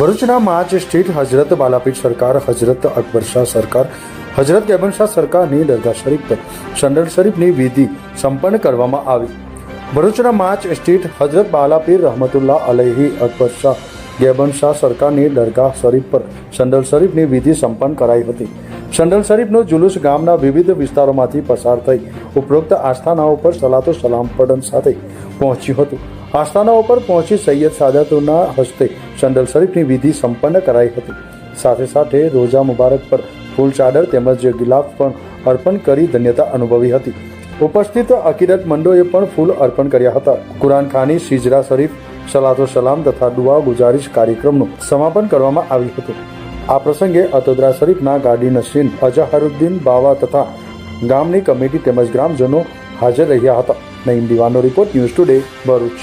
ભરૂચના march street હજરત બાલાપીઠ સરકાર હજરત અકબર શાહ સરકાર હજરત શાહ સરકારની દરગાહ શરીફ પર સંડલ શરીફની વિધિ સંપન્ન કરવામાં આવી. ભરૂચના માર્ચ સ્ટ્રીટ હજરત બાલાપીર રહમતુલ્લાહ અલહી અકબર શાહ ગેબન શાહ સરકારની દરગાહ શરીફ પર સંડલ શરીફની વિધિ સંપન્ન કરાઈ હતી. સંડલ શરીફનો જુલુસ ગામના વિવિધ વિસ્તારોમાંથી પસાર થઈ ઉપરોક્ત આસ્થાનાઓ પર સલાતો સલામ પડન સાથે પહોંચ્યું હતું. આસ્થાનાઓ પર પહોંચી સૈયદ સાદાતુના હસ્તે સંડલ શરીફની વિધિ સંપન્ન કરાઈ હતી. સાથે સાથે રોજા મુબારક પર ફૂલ ચાદર તેમજ ગિલાફ પણ અર્પણ કરી ધન્યતા અનુભવી હતી. ઉપસ્થિત અકીરત મંડોએ પણ ફૂલ અર્પણ કર્યા હતા. કુરાન ખાની, સિજરા શરીફ, સલાતો સલામ તથા દુઆ ગુજારિશ કાર્યક્રમનું સમાપન કરવામાં આવ્યું હતું. આ પ્રસંગે અતોદરા શરીફના ગાડી નસીન અજહરુદ્દીન બાવા તથા ગામની કમિટી તેમજ ગ્રામજનો હાજર રહ્યા હતા. નઈમ દીવાનો રિપોર્ટ ન્યૂઝ ટુડે ભરૂચ.